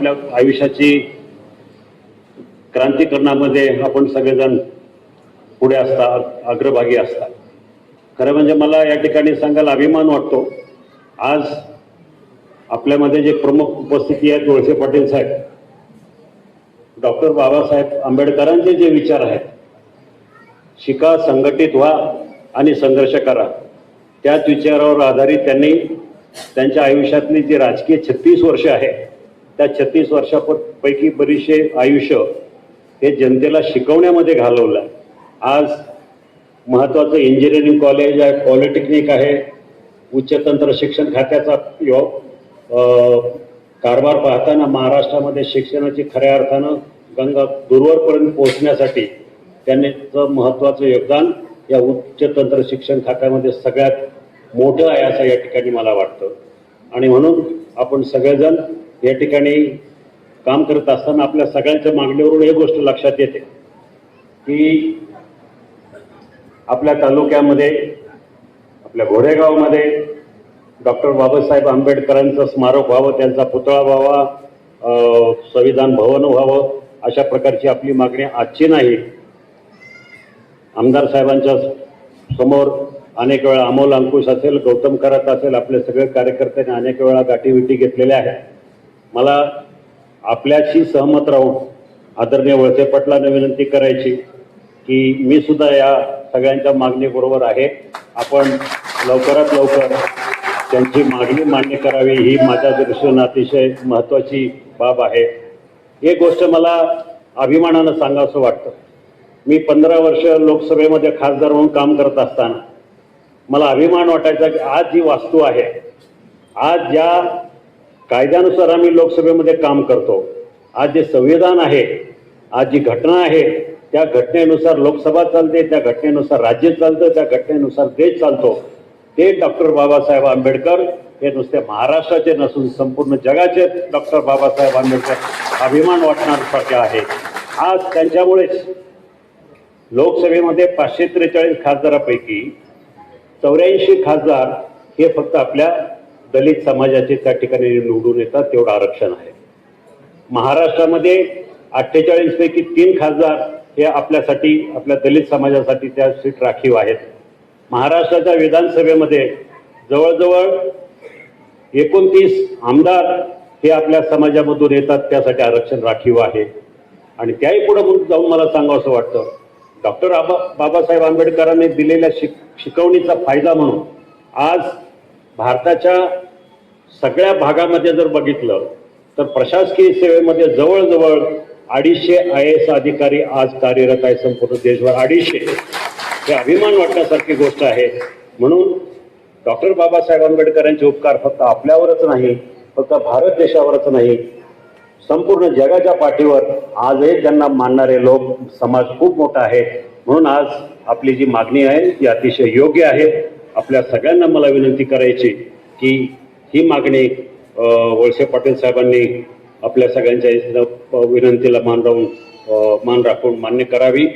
आपल्या आयुष्याची क्रांतिकरणामध्ये आपण सगळेजण पुढे असतात अग्रभागी असतात खरं म्हणजे मला या ठिकाणी सांगायला अभिमान वाटतो. आज आपल्यामध्ये जे प्रमुख उपस्थिती आहेत वळसे पाटील साहेब डॉक्टर बाबासाहेब आंबेडकरांचे जे विचार आहेत शिका संघटित व्हा आणि संघर्ष करा. त्याच विचारावर आधारित त्यांनी त्यांच्या आयुष्यातली जी राजकीय छत्तीस वर्ष आहे त्या छत्तीस वर्षापैकी बरीचसे आयुष्य हे जनतेला शिकवण्यामध्ये घालवलं आहे. आज महत्त्वाचं इंजिनिअरिंग कॉलेज आहे पॉलिटेक्निक आहे उच्च तंत्र शिक्षण खात्याचा यो कारभार पाहताना महाराष्ट्रामध्ये शिक्षणाची खऱ्या अर्थानं गंगा दूरवरपर्यंत पोहोचण्यासाठी त्यांनीचं महत्त्वाचं योगदान या उच्च तंत्र शिक्षण खात्यामध्ये सगळ्यात मोठं आहे असं या ठिकाणी मला वाटतं. आणि म्हणून आपण सगळेजण या ठिकाणी काम करत असताना आपल्या सगळ्यांच्या मागणीवरून एक गोष्ट लक्षात येते की आपल्या तालुक्यामध्ये आपल्या घोडेगावमध्ये डॉक्टर बाबासाहेब आंबेडकरांचं स्मारक व्हावं त्यांचा पुतळा व्हावा संविधान भवन व्हावं अशा प्रकारची आपली मागणी आजची नाही. आमदार साहेबांच्या समोर अनेक वेळा अमोल अंकुश असेल गौतम खरात असेल आपले सगळे कार्यकर्त्यांनी अनेक वेळा गाठीविटी घेतलेल्या आहेत. मला आपल्याशी सहमत राहून आदरणीय वळसे पाटलांना विनंती करायची की मी सुद्धा या सगळ्यांच्या मागणीबरोबर आहे. आपण लवकरात लवकर त्यांची मागणी मान्य करावी ही माझ्या दृष्टीनं अतिशय महत्त्वाची बाब आहे. एक गोष्ट मला अभिमानानं सांगावंसं वाटतं. मी पंधरा वर्ष लोकसभेमध्ये खासदार म्हणून काम करत असताना मला अभिमान वाटायचा की आज जी वास्तू आहे आज ज्या कायद्यानुसार आम्ही लोकसभेमध्ये काम करतो. आज जे संविधान आहे आज जी घटना आहे त्या घटनेनुसार लोकसभा चालते त्या घटनेनुसार राज्य चालतं त्या घटनेनुसार देश चालतो. ते डॉक्टर बाबासाहेब आंबेडकर हे नुसते महाराष्ट्राचे नसून संपूर्ण जगाचे डॉक्टर बाबासाहेब आंबेडकर अभिमान वाटणारसारखे आहे. आज त्यांच्यामुळेच लोकसभेमध्ये पाचशे त्रेचाळीस खासदारापैकी चौऱ्याऐंशी खासदार हे फक्त आपल्या दलित समाजाचे त्या ठिकाणी निवडून येतात तेवढं आरक्षण आहे. महाराष्ट्रामध्ये अठ्ठेचाळीस पैकी तीन खासदार हे आपल्यासाठी आपल्या दलित समाजासाठी त्या सीट राखीव आहेत. महाराष्ट्राच्या विधानसभेमध्ये जवळजवळ एकोणतीस आमदार हे आपल्या समाजामधून येतात त्यासाठी आरक्षण राखीव आहे. आणि त्याही पुढे जाऊन मला सांगावं असं वाटतं डॉक्टर आबा बाबासाहेब आंबेडकरांनी दिलेल्या शिक शिकवणीचा फायदा म्हणून आज भारताच्या सगळ्या भागामध्ये जर बघितलं तर प्रशासकीय सेवेमध्ये जवळजवळ अडीचशे आय एस अधिकारी आज कार्यरत आहे संपूर्ण देशभर. अडीचशे. हे अभिमान वाटण्यासारखी गोष्ट आहे. म्हणून डॉक्टर बाबासाहेब आंबेडकरांचे उपकार फक्त आपल्यावरच नाही फक्त भारत देशावरच नाही. संपूर्ण जगाच्या पाठीवर आजही त्यांना मानणारे लोक समाज खूप मोठा आहे. म्हणून आज आपली जी मागणी आहे ती अतिशय योग्य आहे. आपल्या सगळ्यांना मला विनंती करायची की ही मागणी वळसे पाटील साहेबांनी आपल्या सगळ्यांच्या विनंतीला मान राहून मान राखून मान्य करावी.